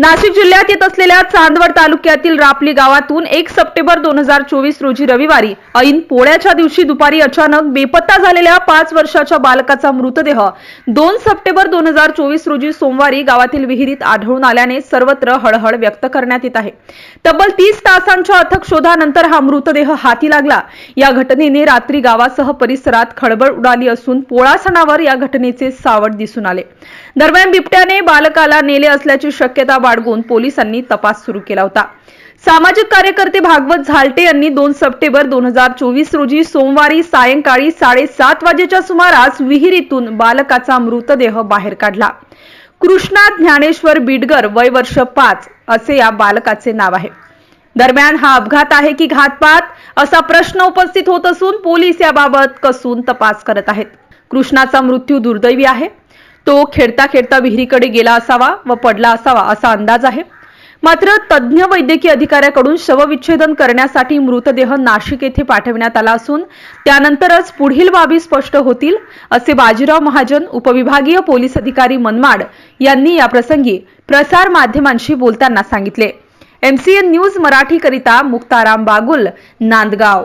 नाशिक जिल्ह्यात येत असलेल्या चांदवड तालुक्यातील रापली गावातून एक सप्टेंबर दोन हजार चोवीस रोजी रविवारी ऐन पोळ्याच्या दिवशी दुपारी अचानक बेपत्ता झालेल्या पाच वर्षाच्या बालकाचा मृतदेह. दोन सप्टेंबर दोन हजार चोवीस रोजी सोमवारी गावातील विहिरीत आढळून आल्याने सर्वत्र हळहळ व्यक्त करण्यात येत आहे. तब्बल तीस तासांच्या अथक शोधानंतर हा मृतदेह हाती लागला. या घटनेने रात्री गावासह परिसरात खळबळ उडाली असून पोळा सणावर या घटनेचे सावट दिसून आले. दरम्यान बिबट्याने बालकाला नेले असल्याची शक्यता बाळगून पोलिसांनी तपास सुरू केला होता. सामाजिक कार्यकर्ते भागवत झालटे यांनी दोन सप्टेंबर दोन हजार चोवीस रोजी सोमवारी सायंकाळी साडेसात वाजेच्या सुमारास विहिरीतून बालकाचा मृतदेह बाहेर काढला. कृष्णा ज्ञानेश्वर बिडगर वय वर्ष पाच असे या बालकाचे नाव आहे. दरम्यान हा अपघात आहे की घातपात असा प्रश्न उपस्थित होत असून पोलीस याबाबत कसून तपास करत आहेत. कृष्णाचा मृत्यू दुर्दैवी आहे. तो खेळता खेळता विहिरीकडे गेला असावा व पडला असावा असा अंदाज आहे. मात्र तज्ज्ञ वैद्यकीय अधिकाऱ्याकडून शवविच्छेदन करण्यासाठी मृतदेह नाशिक येथे पाठविण्यात आला असून त्यानंतरच पुढील बाबी स्पष्ट होतील असे बाजीराव महाजन उपविभागीय पोलीस अधिकारी मनमाड यांनी याप्रसंगी प्रसार माध्यमांशी बोलताना सांगितले. एमसीएन न्यूज मराठीकरिता मुक्ताराम बागुल नांदगाव.